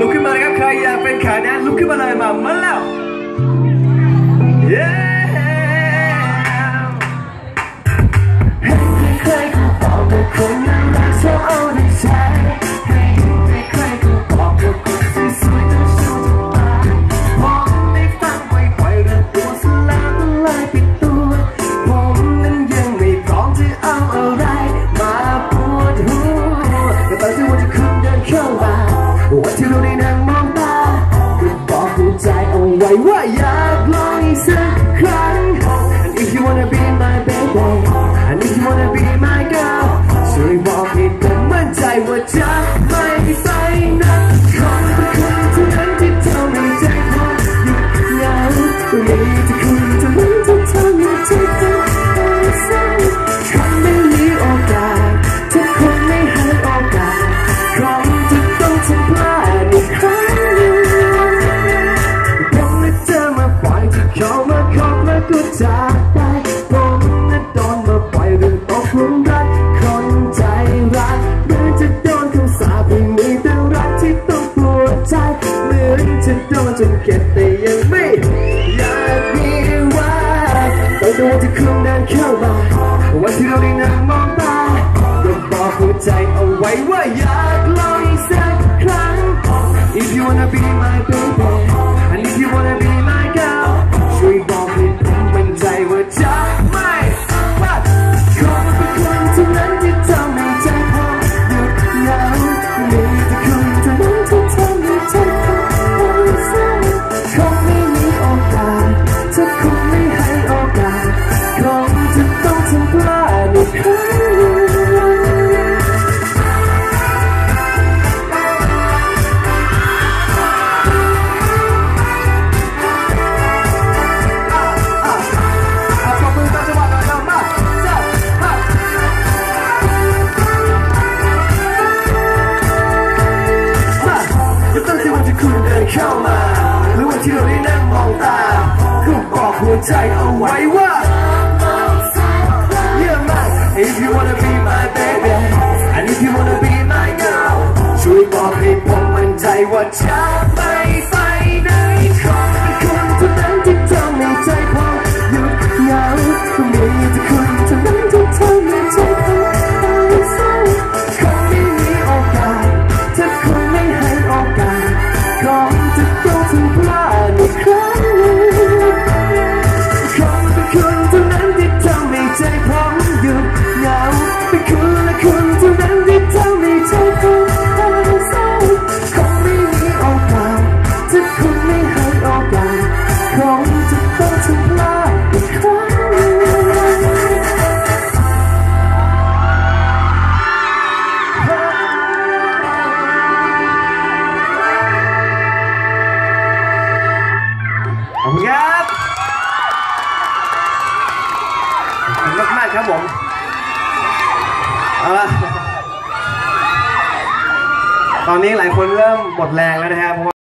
ลุกขึ้นมานะครับ ใครอยากเป็นขาแดนลุกขึ้นมาเลยมามาแล้วเย้ใครก็บอกว่าคนนั้นรักชอเอาแต่ใจใครก็บอกว่าคนสวยๆต้องสู้จะตายผมได้ฟังบ่อยๆเรื่องตัวสลามละลยปิดตัว ผมนั้นยังไม่พร้อมจะเอาอะไร มาปวดหัวแต่ตอนที่วันที่คุณเดินเข้ามา วันที่เราได้นั่งมองตาก็บอกหัวใจเอาไว้ว่าอยากลองอีกสัก ก็จากไปผมนั้นโดนมาปล่อยเรื่องตกหลุมรักคนใจรักเหมือนจะโดนคำสาปให้มีแต่รักที่ต้องปวดใจเหมือนจะโดนจนเก็บแต่ยังไม่อยากมีว่าตอนวันที่คุณเดินเข้ามาวันที่เราได้นั่งมองตาก็บอกหัวใจเอาไว้ว่าอยากลองอีกสักครั้ง If you wanna be my baby บอกหัวใจเอาไว้ว่า Yeah, man. If you wanna be my baby and if you wanna be my girl ช่วยบอกให้ผมมั่นใจว่าจะ ขอบคุณครับขอบคุณมากๆครับผมเอาละตอนนี้หลายคนเริ่มหมดแรงแล้วนะครับเพราะว่า